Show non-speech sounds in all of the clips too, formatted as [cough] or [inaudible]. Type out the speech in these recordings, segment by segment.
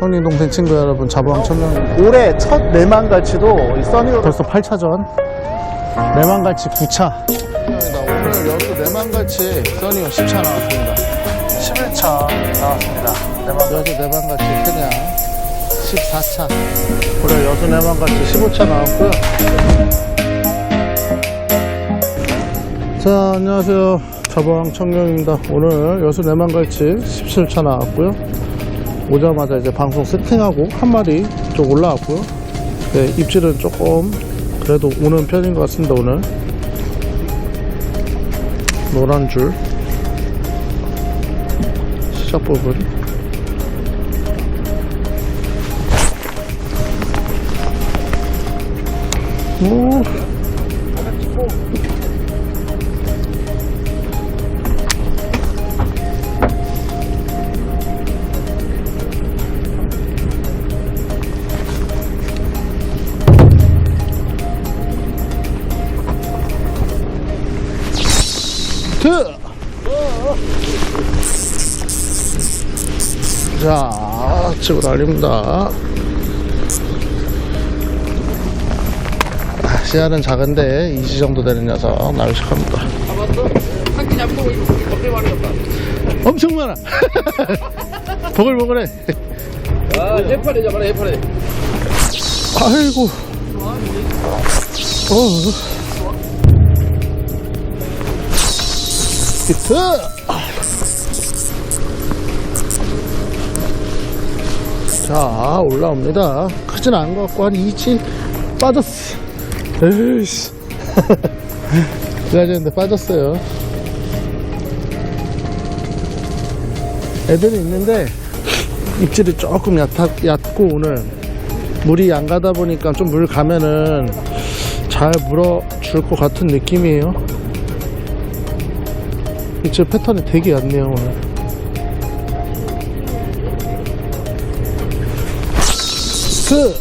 형님 동생 친구 여러분 자부왕 천명. 올해 첫 내만 갈치도 이 써니로 벌써 8차전. 내만갈치 9차. 오늘 여수 내만갈치 써니가 10차 나왔습니다. 11차 나왔습니다. 여수 내만갈치 그냥 14차. 올해 여수 내만갈치 15차 나왔고요. 자 안녕하세요. 자부왕 청룡입니다. 오늘 여수 내만갈치 17차 나왔고요 오자마자 이제 방송 세팅하고 한 마리 좀 올라왔고요. 네, 입질은 조금 그래도 오는 편인 것 같습니다 오늘. 노란 줄. 시작 부분. 오 자, 달립니다. 아, 씨알은 작은데 2지 정도 되는 녀석 낚시합니다. 한끼 잡고 이렇게 많이 없다. 엄청 많아. [laughs] 보글보글해. 아, 해파리 잡아라, 해파리. 아이고. 어. 히트! 자, 올라옵니다. 크진 않은 것 같고, 한 2치 빠졌어. 에이씨. [laughs] 그래야 되는데 빠졌어요. 애들이 있는데, 입질이 조금 얕아, 얕고, 오늘. 물이 안 가다 보니까 좀 물 가면은 잘 물어 줄 것 같은 느낌이에요. 입질 패턴이 되게 얕네요, 오늘. 스!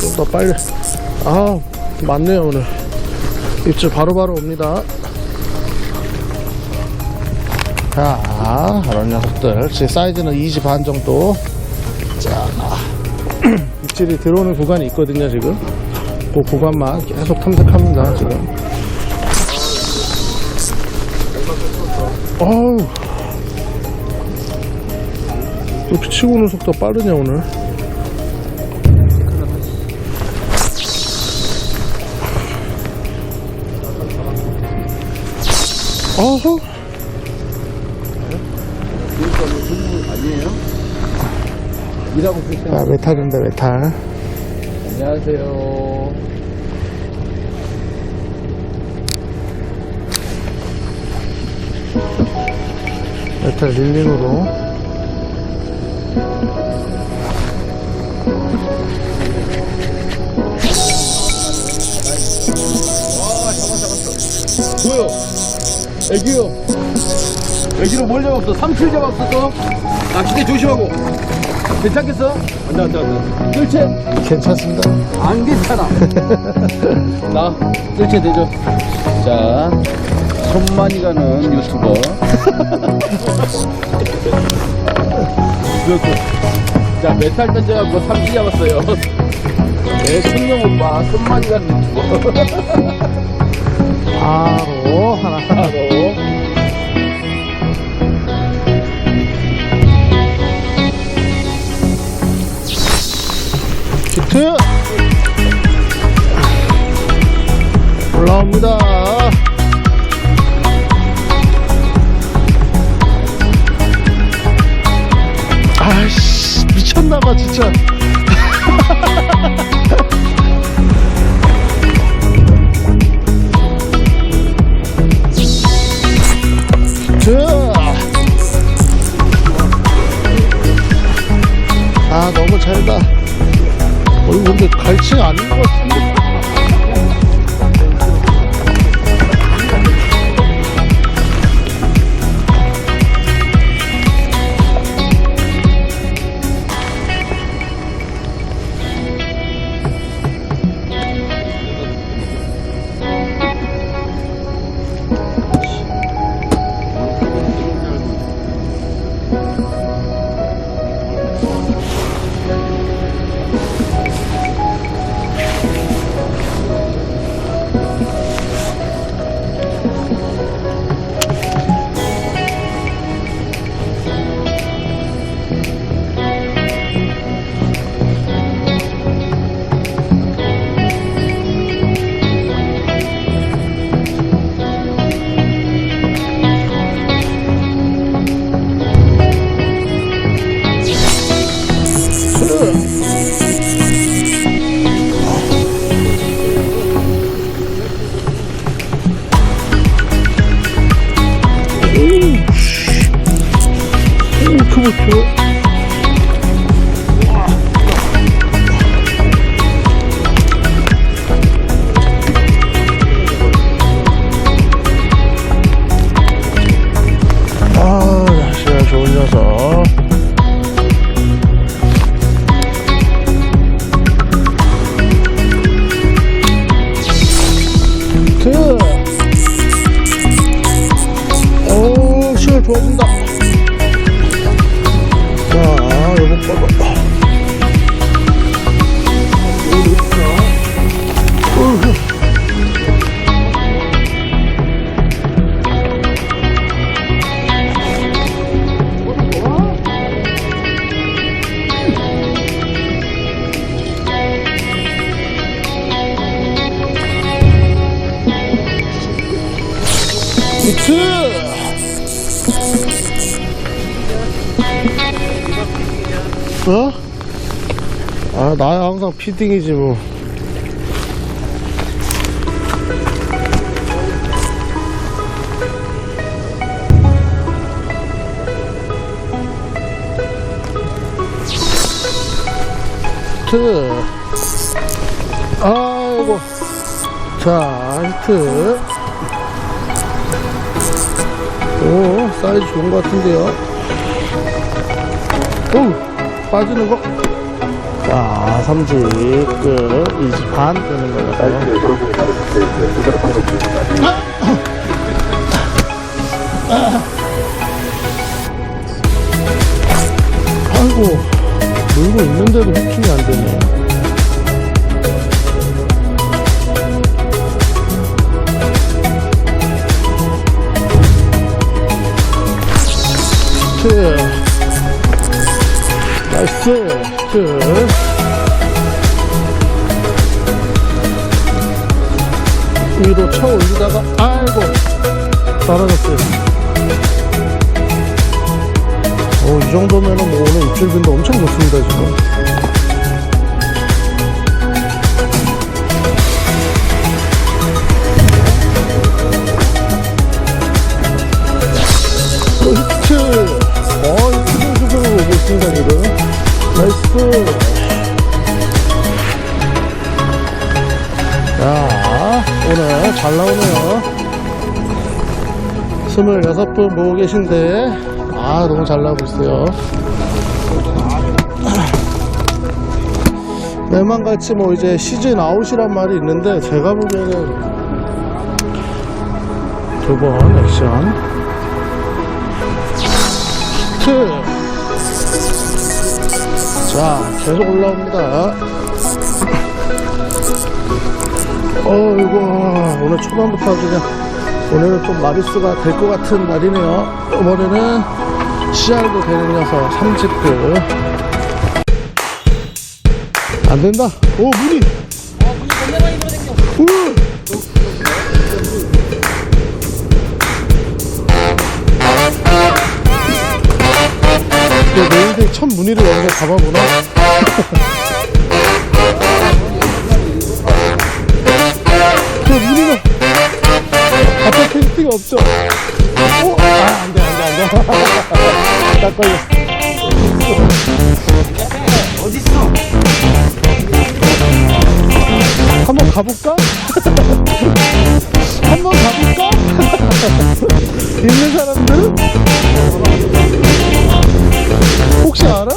좀 더 빨리. 아, 맞네요, 오늘. 입질 바로 바로 옵니다. 자, 이런 녀석들. 제 사이즈는 2지 반 정도. 자, [clears throat] 입질이 들어오는 구간이 있거든요, 지금. 그 구간만 계속 탐색합니다, 지금. 어우. 이렇게 치고 오는 속도가 빠르냐, 오늘. 어허. 일하고 계세요. 자, 메탈인데, 메탈. 안녕하세요. 메탈 릴링으로. 뭐요? 애기요. 애기로 뭘 잡았어? 삼칠 잡았어, 또? 낚시대 조심하고. 괜찮겠어? 앉아, 앉아, 앉아. 뜰채? 괜찮습니다. 안 괜찮아. [laughs] 나, 뜰채 되죠? 자, 손만이 가는 유튜버. 그렇고. 자, 메탈 던져갖고 삼치 잡았어요. 내 청룡 오빠, 손만이 가는 유튜버. [laughs] 하나. 바로. 히트! 올라옵니다. 오, 크 어? 아, 나야 항상 피딩이지 뭐. 히트. 아이고. 자, 히트. 오, 사이즈 좋은 것 같은데요. 오, 빠지는 거. 자, 삼직 끝. 20반 되는 거죠. 아이고, 물고 있는데도 후킹이 안 되네. 나이 스. 히트. 위로 쳐 올리다가, 아이고, 떨어졌어요. 오, 이 정도면은 뭐 오늘 입질빈도 엄청 좋습니다, 지금. 또 히트! 어, 수근수근 오고 있습니다, 지금. 나이스! 자, 오늘 잘 나오네요. 26분 보고 계신데, 아, 너무 잘 나오고 있어요. [clears throat] 매만같이 뭐 이제 시즌 아웃이란 말이 있는데, 제가 보기에는 두 번 액션. 히트! 자, 계속 올라옵니다. 어이구, 오늘 초반부터 그냥, 오늘은 좀 마리수가 될 것 같은 날이네요. 이번에는 CR도 되는 녀석, 삼직급. 안 된다. 오, 문이! 우! 인생 첫 무늬를 여기서 잡아보나? [laughs] 저 무늬가 앞에 캐스팅 없죠? 어? 아, 안 돼, 안 돼, 안 돼. [laughs] 딱 걸렸어. 어딨어? 한번 가볼까? [laughs] 한번 가볼까? 있는 사람들? 혹시 알아?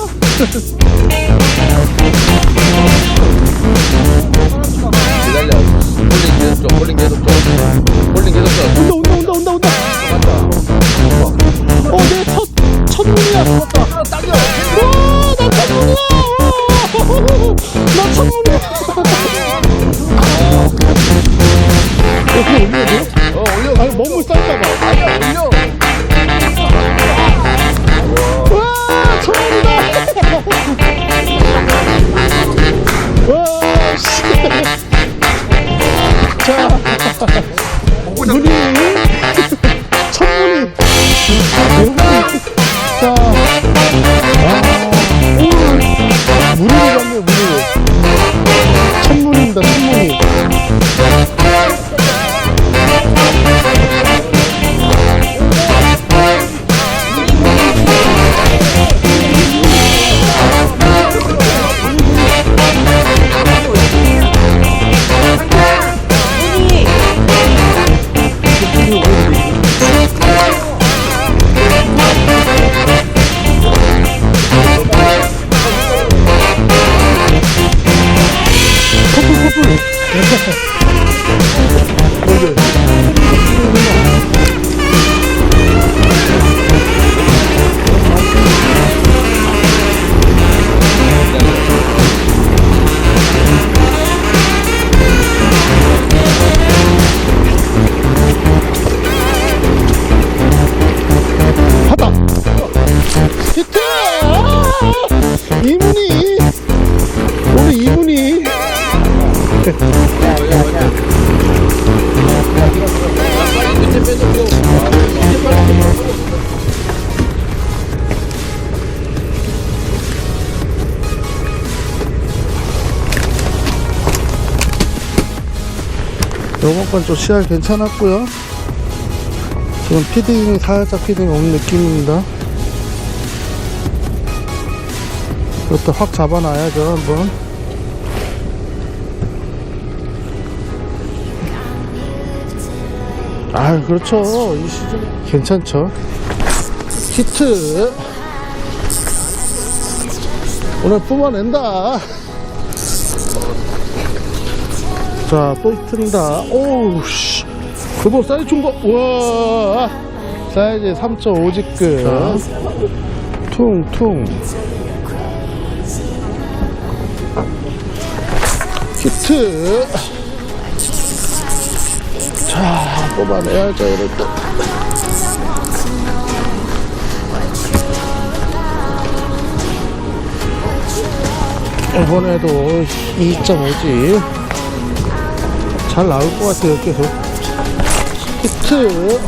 기다려. 홀링 계속 줘. 홀링 계속 줘. 홀링 계속 줘. 온다, 온다, 온다, 온다, 온다. 어, 내 첫, 첫 눈이야, 요번 건 좀 시야 괜찮았고요. 지금 피딩이 살짝 피딩 오는 느낌입니다. 이것도 확 잡아놔야죠 한번. 아 그렇죠. 이 시즌 괜찮죠. 히트. 오늘 뿜어낸다 자, 또 히트입니다. 오우, 씨. 그거 사이즈 준 거, 우와. 사이즈 3.5지급. 퉁, 퉁. 히트. 자, 뽑아내야죠, 이럴 때. 이번에도 2.5지. 잘 나올 것 같아요, 계속. 히트.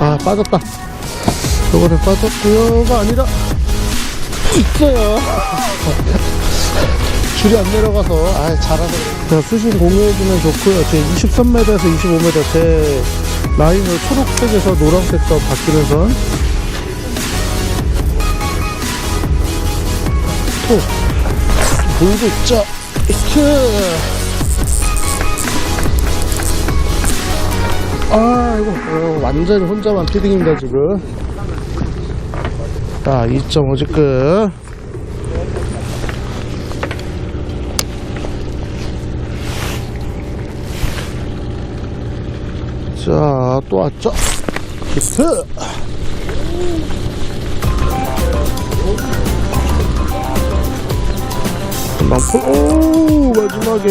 아, 빠졌다. 요거는 빠졌고요가 아니라, 있어요. [laughs] 줄이 안 내려가서, 아 잘하네. 자, 수신 공유해주면 좋고요. 제 23m에서 25m, 제 라인을 초록색에서 노란색으로 바뀌는 선. 또, 보이고 있죠? 히트! 아, 이거, 어, 완전히 혼자만 피딩입니다, 지금. 자, 2.5지급. 자, 또 왔죠? 히트! 방 풀, 오, 마지막에.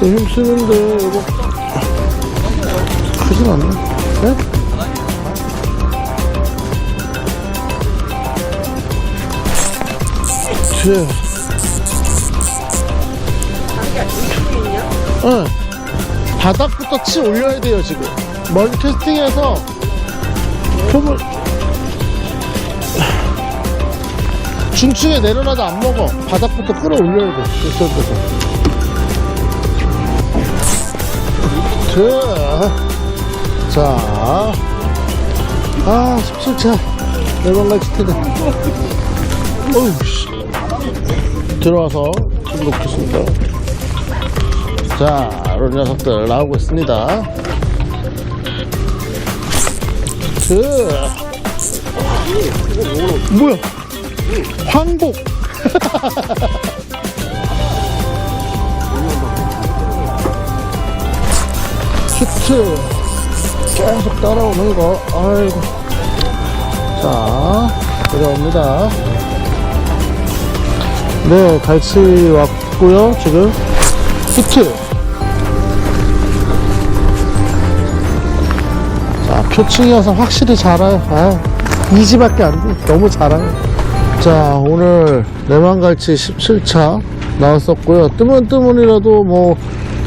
좀 힘쓰는데, 이거. 크진 않네. 네? 제. 응. 바닥부터 치 올려야 돼요, 지금. 멀리 캐스팅해서 폼을 중층에 내려놔도 안 먹어. 바닥부터 끌어올려야 돼. 이쪽에서. 자, 자. 아, 17차. 내방갈 치트네. 어우, 씨. 들어와서 좀 놓겠습니다. 자, 이런 녀석들 나오고 있습니다. 그, 뭐야? 황복. 히트. 계속 따라오는 거. 아이고. 자, 내려옵니다. 네, 갈치 왔고요 지금. 히트. 자, 표층이어서 확실히 잘아요. 아, 이지밖에 안 돼. 너무 잘아요. 자, 오늘 내만갈치 17차 나왔었고요. 뜨문뜨문이라도 뭐,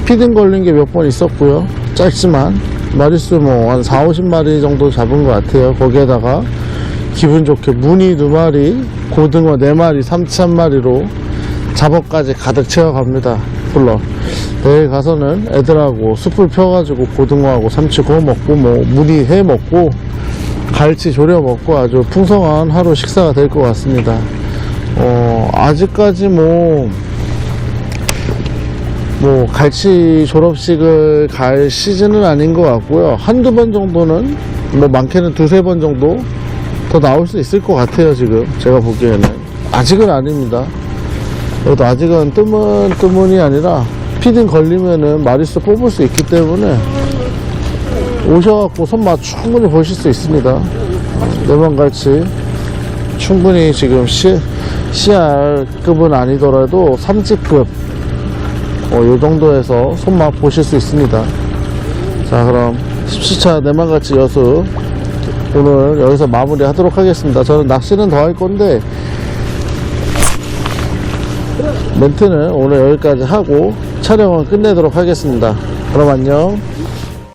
피딩 걸린 게 몇 번 있었고요. 짧지만. 마리수 뭐 한 4, 50마리 정도 잡은 것 같아요. 거기에다가 기분 좋게 무늬 두 마리, 고등어 네 마리, 삼치 한 마리로 잡어까지 가득 채워갑니다. 불러. 내일 가서는 애들하고 숯불 펴가지고 고등어하고 삼치 구워 먹고 뭐 무늬 해 먹고 갈치 조려 먹고 아주 풍성한 하루 식사가 될 것 같습니다. 어, 아직까지 뭐, 뭐, 갈치 졸업식을 갈 시즌은 아닌 것 같고요. 한두 번 정도는, 뭐, 많게는 두세 번 정도 더 나올 수 있을 것 같아요, 지금. 제가 보기에는. 아직은 아닙니다. 그래도 아직은 뜨문, 뜨문이 아니라, 피딩 걸리면은 마리수 뽑을 수 있기 때문에, 오셔갖고 손맛 충분히 보실 수 있습니다. 내만갈치. 충분히 지금 C, CR급은 아니더라도 3지급 어, 요 정도에서 손맛 보실 수 있습니다. 자, 그럼 17차 내만같이 여수 오늘 여기서 마무리 하도록 하겠습니다. 저는 낚시는 더 할 건데 멘트는 오늘 여기까지 하고 촬영은 끝내도록 하겠습니다. 그럼 안녕.